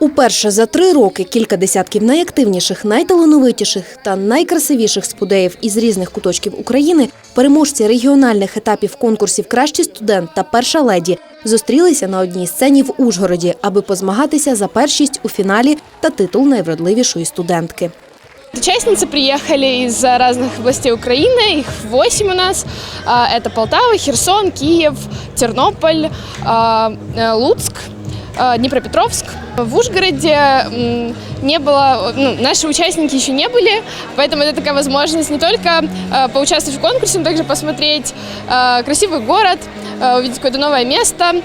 Уперше за три роки кілька десятків найактивніших, найталановитіших та найкрасивіших спудеїв із різних куточків України, переможці регіональних етапів конкурсів Кращий студент та перша леді зустрілися на одній сцені в Ужгороді, аби позмагатися за першість у фіналі та титул найвродливішої студентки. Участницы приехали из разных областей Украины, их восемь у нас. А, Это Полтава, Херсон, Киев, Тернополь, а, э, Луцк, а, Днепропетровск. В Ужгороде не было, ну, наши участники еще не были, поэтому это такая возможность не только а, поучаствовать в конкурсе, но также посмотреть а, красивый город, а, увидеть какое-то новое место.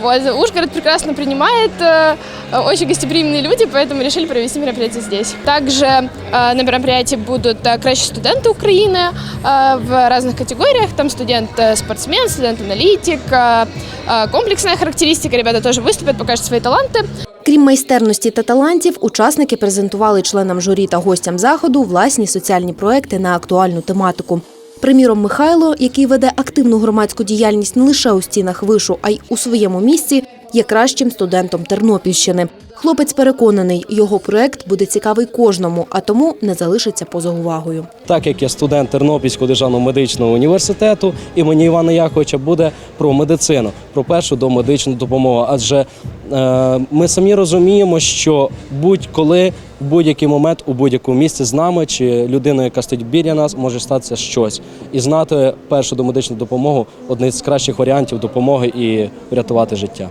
Вот. Ужгород прекрасно принимает, э, очень гостеприимные люди, поэтому решили провести мероприятие здесь. Также э, на мероприятии будут э, кращие студенты Украины э, в разных категориях. Там студент-спортсмен, студент-аналитик, э, э, комплексная характеристика. Ребята тоже выступят, покажут свои таланты. Крім майстерності та талантів, учасники презентували членам журі та гостям заходу власні соціальні проекти на актуальну тематику. Приміром, Михайло, який веде активну громадську діяльність не лише у стінах вишу, а й у своєму місці, є кращим студентом Тернопільщини. Хлопець переконаний, його проект буде цікавий кожному, а тому не залишиться поза увагою. Так як я студент Тернопільського державного медичного університету імені Івана Яковича буде про медицину, про першу домедичну допомогу. Адже е, ми самі розуміємо, що будь-коли, в будь-який момент, у будь-якому місці з нами чи людиною, яка стоїть біля нас, може статися щось. І знати першу домедичну допомогу один з кращих варіантів допомоги і врятувати життя.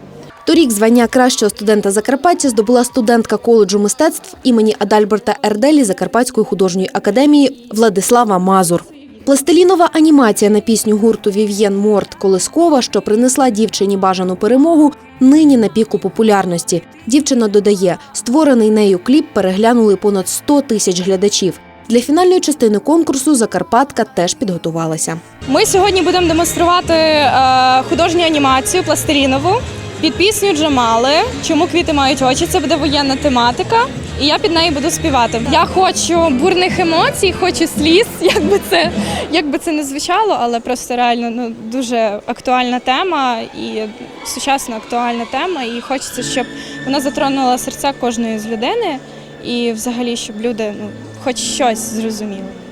Торік звання кращого студента Закарпаття здобула студентка коледжу мистецтв імені Адальберта Ерделі Закарпатської художньої академії Владислава Мазур. Пластилінова анімація на пісню гурту Вів'єн Морт Колискова, що принесла дівчині бажану перемогу, нині на піку популярності. Дівчина додає, створений нею кліп переглянули понад 100 тисяч глядачів. Для фінальної частини конкурсу Закарпатка теж підготувалася. Ми сьогодні будемо демонструвати е, художню анімацію пластилінову під пісню Джамали. Чому квіти мають очі? Це буде воєнна тематика. І я під нею буду співати. Я хочу бурних емоцій, хочу сліз, як би це, як би це не звучало, але просто реально ну, дуже актуальна тема і сучасна актуальна тема. І хочеться, щоб вона затронула серця кожної з людини, і взагалі, щоб люди ну, хоч щось зрозуміли.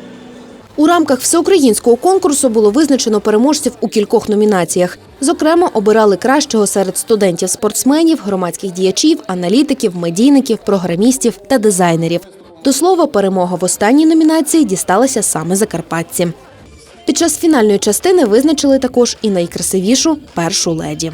У рамках всеукраїнського конкурсу було визначено переможців у кількох номінаціях. Зокрема, обирали кращого серед студентів-спортсменів, громадських діячів, аналітиків, медійників, програмістів та дизайнерів. До слова, перемога в останній номінації дісталася саме закарпатці. Під час фінальної частини визначили також і найкрасивішу першу леді.